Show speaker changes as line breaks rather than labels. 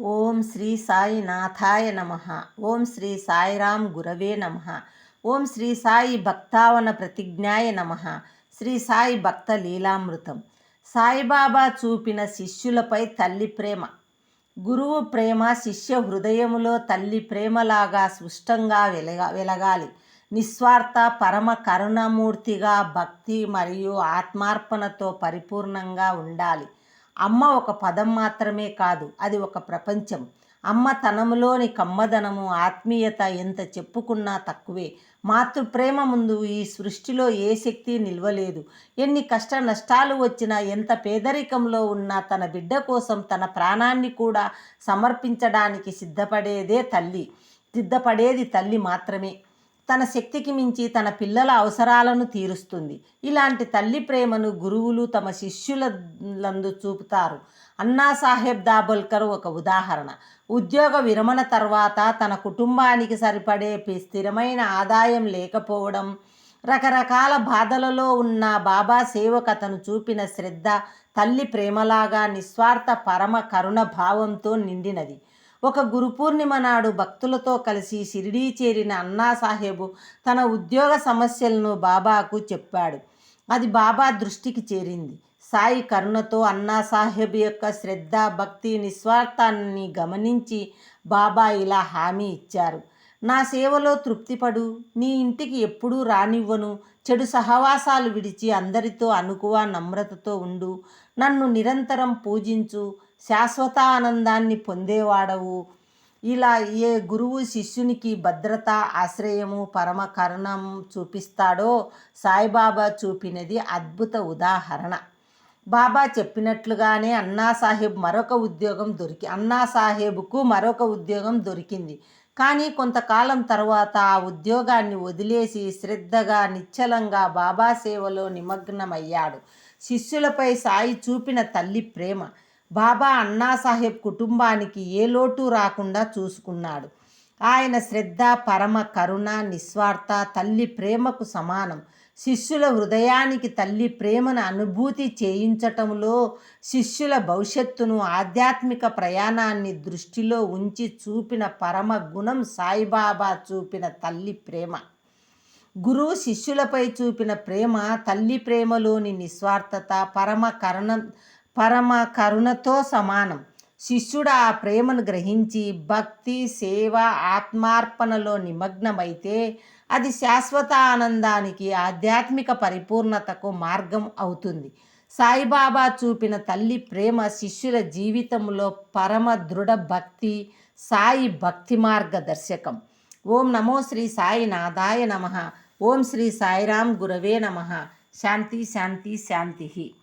ఓం శ్రీ సాయినాథాయ నమ. ఓం శ్రీ సాయిరాం గురవే నమ. ఓం శ్రీ సాయి భక్తావన ప్రతిజ్ఞాయ నమ. శ్రీ సాయి భక్త లీలామృతం. సాయిబాబా చూపిన శిష్యులపై తల్లి ప్రేమ. గురువు ప్రేమ శిష్య హృదయములో తల్లి ప్రేమలాగా స్పష్టంగా వెలగా వెలగాలి. నిస్వార్థ పరమ కరుణమూర్తిగా భక్తి మరియు ఆత్మార్పణతో పరిపూర్ణంగా ఉండాలి. అమ్మ ఒక పదం మాత్రమే కాదు అది ఒక ప్రపంచం. అమ్మ తనములోని కమ్మదనము ఆత్మీయత ఎంత చెప్పుకున్నా తక్కువే. మాతృప్రేమ ముందు ఈ సృష్టిలో ఏ శక్తి నిల్వలేదు. ఎన్ని కష్ట నష్టాలు వచ్చినా ఎంత పేదరికంలో ఉన్నా తన బిడ్డ కోసం తన ప్రాణాన్ని కూడా సమర్పించడానికి సిద్ధపడేదే తల్లి. సిద్ధపడేది తల్లి మాత్రమే. తన శక్తికి మించి తన పిల్లల అవసరాలను తీరుస్తుంది. ఇలాంటి తల్లి ప్రేమను గురువులు తమ శిష్యులందు చూపుతారు. అన్నా సాహెబ్ దాబోల్కర్ ఒక ఉదాహరణ. ఉద్యోగ విరమణ తర్వాత తన కుటుంబానికి సరిపడే స్థిరమైన ఆదాయం లేకపోవడం రకరకాల బాధలలో ఉన్న బాబా సేవకతను చూపిన శ్రద్ధ తల్లి ప్రేమలాగా నిస్వార్థ పరమ కరుణ భావంతో నిండినది. ఒక గురు పూర్ణిమ నాడు భక్తులతో కలిసి షిరిడీ చేరిన అన్నాసాహెబు తన ఉద్యోగ సమస్యలను బాబాకు చెప్పాడు. అది బాబా దృష్టికి చేరింది. సాయి కరుణతో అన్నాసాహెబ్ యొక్క శ్రద్ధ భక్తి నిస్వార్థాన్ని గమనించి బాబా ఇలా హామీ ఇచ్చారు. నా సేవలో తృప్తిపడు. నీ ఇంటికి ఎప్పుడూ రానివ్వను. చెడు సహవాసాలు విడిచి అందరితో అనుకువ నమ్రతతో ఉండు. నన్ను నిరంతరం పూజించు. శాశ్వత ఆనందాన్ని పొందేవాడవు. ఇలా ఏ గురువు శిష్యునికి భద్రత ఆశ్రయము పరమ కరుణం చూపిస్తాడో సాయిబాబా చూపినది అద్భుత ఉదాహరణ. బాబా చెప్పినట్లుగానే అన్నా సాహెబ్ మరొక ఉద్యోగం దొరికి అన్నా సాహెబ్కు మరొక ఉద్యోగం దొరికింది. కానీ కొంతకాలం తర్వాత ఆ ఉద్యోగాన్ని వదిలేసి శ్రద్ధగా నిశ్చలంగా బాబా సేవలో నిమగ్నమయ్యాడు. శిష్యులపై సాయి చూపిన తల్లి ప్రేమ. బాబా అన్నాసాహెబ్ కుటుంబానికి ఏ లోటు రాకుండా చూసుకున్నాడు. ఆయన శ్రద్ధ పరమ కరుణ నిస్వార్థ తల్లి ప్రేమకు సమానం. శిష్యుల హృదయానికి తల్లి ప్రేమను అనుభూతి చేయించటంలో శిష్యుల భవిష్యత్తును ఆధ్యాత్మిక ప్రయాణాన్ని దృష్టిలో ఉంచి చూపిన పరమ గుణం సాయిబాబా చూపిన తల్లి ప్రేమ. గురువు శిష్యులపై చూపిన ప్రేమ తల్లి ప్రేమలోని నిస్వార్థత పరమ కరుణ పరమ కరుణతో సమానం. శిష్యుడు ఆ ప్రేమను గ్రహించి భక్తి సేవ ఆత్మార్పణలో నిమగ్నమైతే అది శాశ్వత ఆనందానికి ఆధ్యాత్మిక పరిపూర్ణతకు మార్గం అవుతుంది. సాయిబాబా చూపిన తల్లి ప్రేమ శిష్యుల జీవితంలో పరమ దృఢ భక్తి సాయి భక్తి మార్గదర్శకం. ఓం నమో శ్రీ సాయి నాదాయ నమ. ఓం శ్రీ సాయిరాం గురవే నమ. శాంతి శాంతి శాంతి.